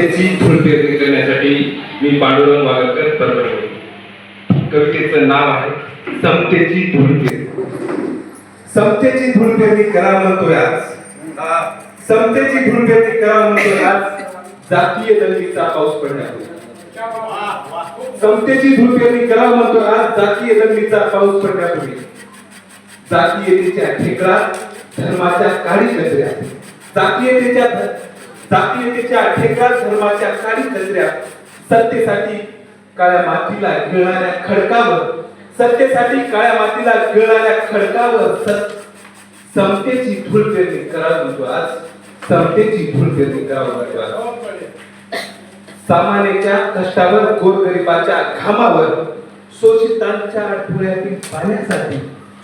समतेची धूळ पेरणी करण्यासाठी मी पांडुरंग वागकर परभणी कवितेचं नाव आहे समतेची धूळ पेरणी. समतेची धूळ पेरणी करा म्हणतोय आज. समतेची धूळ पेरणी करा म्हणतोय आज. जातीय दंगलीचा पाऊस पडण्यापूर्वी समतेची धूळ पेरणी करा म्हणतोय आज. जातीय दंगलीचा पाऊस पडण्यापूर्वी जातीयतेच्या ठेकळात धर्माच्या काळी कचऱ्या जातीयतेच्या जातीयतेच्या ठेकळात धर्माच्या काळी कचऱ्या सत्तेसाठी काळ्या मातीला गिळणाऱ्या खडकावर सत्तेसाठी काळ्या मातीला गिळणाऱ्या खडकावर सत समतेची धूळ पेरणी करावी म्हणतो आज. समतेची धूळ पेरणी करा म्हणतो आज सामान्याच्या कष्टावर गोरगरिबाच्या घामावर शोषितांच्या डोळ्यातील पाण्यासाठी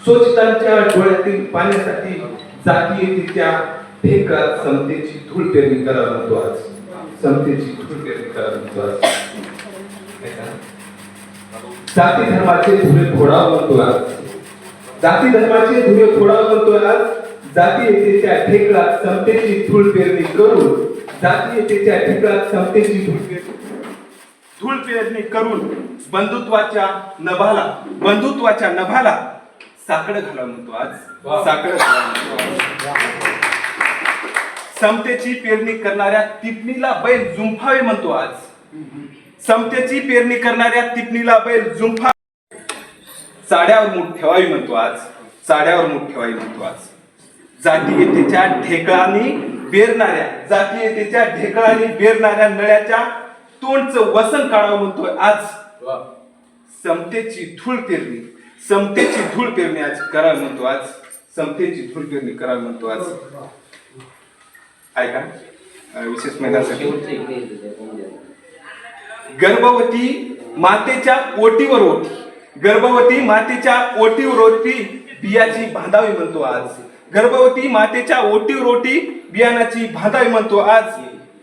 शोषितांच्या डोळ्यातील पाण्यासाठी जातीयतेच्या ढेकळात समतेची धूळ पेरणी करा म्हणतो आज. समतेची धूळ पेरणी करा म्हणतो आज. जाती धर्माचे धुळे फोडावं म्हणतो आज. जाती धर्माचे धुळे फोडावं म्हणतो आज. जातीयतेच्या ठेकळात समतेची धूळ पेरणी करून जातीयतेच्या ठेकळात समतेची धूळ पेरणी धूळ पेरणी करून बंधुत्वाच्या नभाला बंधुत्वाच्या नभाला साकडं घाला म्हणतो आज. साकडं घाला. समतेची पेरणी करणाऱ्या टिपणीला बैल जुंफावे म्हणतो आज. समतेची पेरणी करणाऱ्या टिपणीला बैल जुंफा चाड्यावर मूठ ठेवावी म्हणतो आज. चाड्यावर मूठ ठेवावी म्हणतो आज. जातीयतेच्या ढेकळांनी बेरणाऱ्या जातीयतेच्या ढेकळांनी बेरणाऱ्या नळ्याच्या तोंडचं वसन काढावं म्हणतोय आज. समतेची धूळ पेरणी. समतेची धूळ पेरणी आज करावी म्हणतो आज. समतेची धूळ पेरणी करावी म्हणतो आज. ऐका अं, विशेष महिलांसाठी गर्भवती मातेच्या ओटीवर ओटी गर्भवती मातेच्या ओटीवर ओटी बियाची बांधावी म्हणतो आज. गर्भवती मातेच्या ओटीवर ओटी बियाणाची बांधावी म्हणतो आज.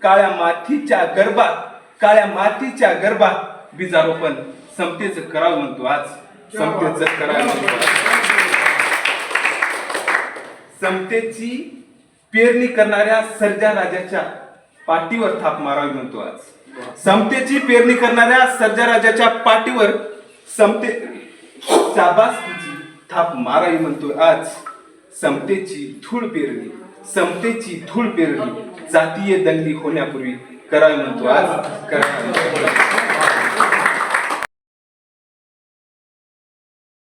काळ्या मातीच्या गर्भात काळ्या मातीच्या गर्भात बीजारोपण समतेच करावं म्हणतो आज. समतेच करावं म्हणतो. समतेची पेरणी करणाऱ्या सर्जा राजाच्या पाठीवर थाप मारावी म्हणतो आज. समतेची पेरणी करणाऱ्या सर्जा राजाच्या पाठीवर समते शाबासकीची थाप मारावी म्हणतो आज. समतेची धूळ पेरणी समतेची धूळ पेरणी जातीय दंगली होण्यापूर्वी करावी म्हणतो आज. करावी.